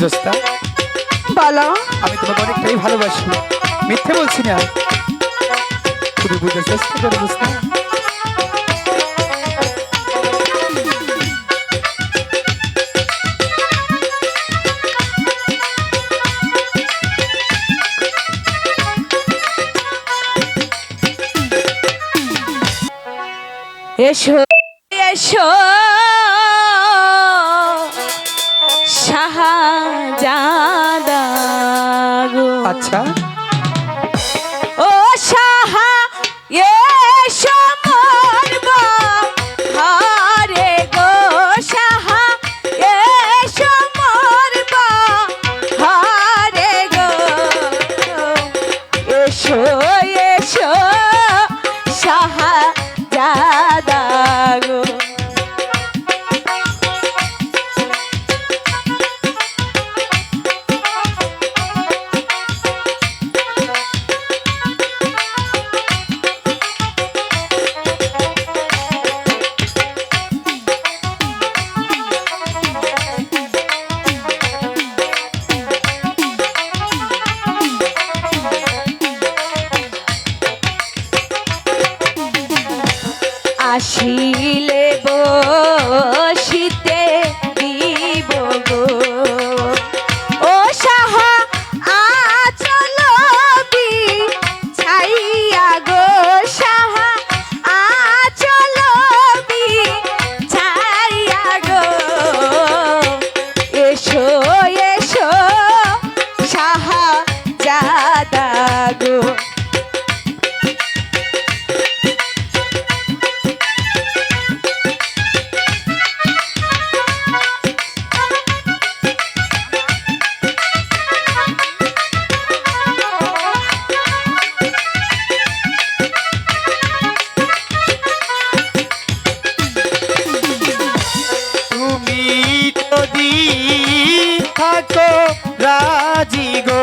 জোস্তা বলো। আমি তোমাকে অনেকটাই ভালোবাসি। মিথ্যে বলছি না। তুমি বুঝতে চেষ্টা করো জোস্তা এসো এসো। আচ্ছা। ও সাহা সাহা এসো এসো সাহা দাদা আসিলে বসিতে থাকো রাজি গো।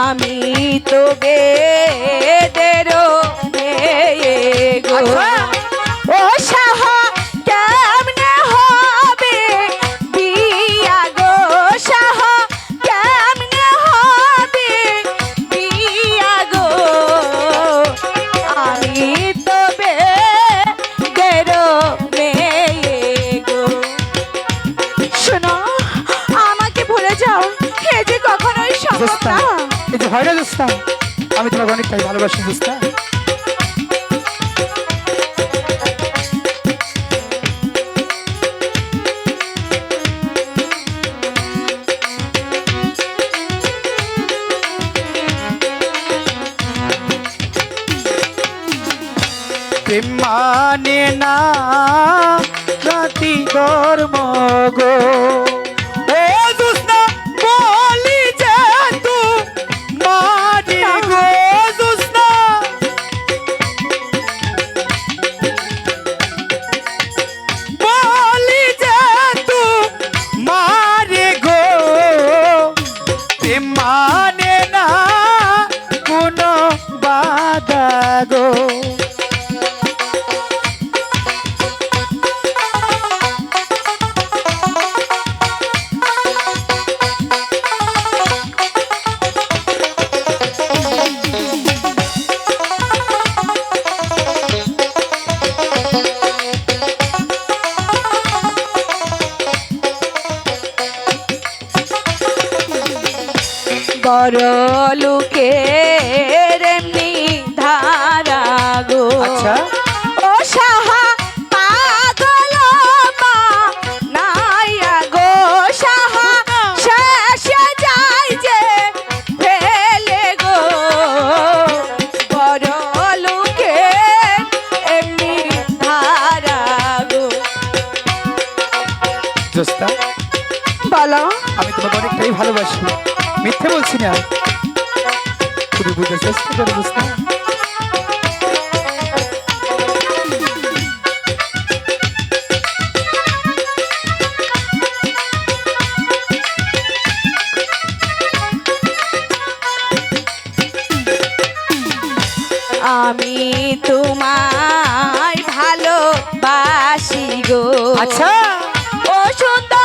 আমি তো গে হয় না জোস্তা আমি তোমাকে অনেকটাই ভালোবাসি জোস্তা মানে না জাতি ধর্ম গো। কর লোকে ধারা গো। আচ্ছা। তুমি বুঝার চেষ্টা করো আমি তোমায় ভালোবাসি গো। আচ্ছা। ও সুন্দর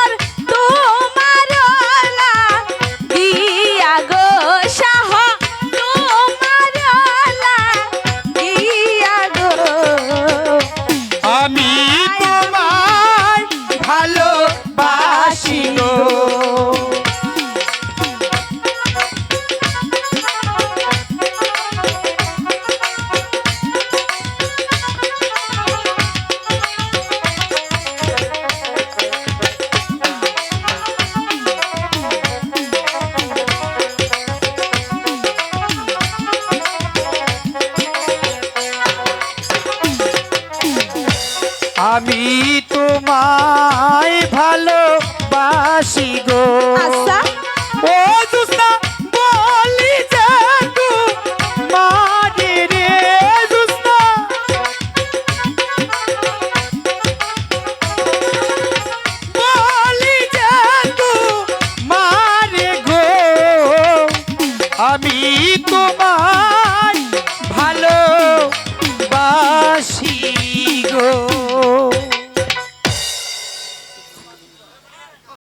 তোমায় ভালোবাসি গো। আচ্ছা।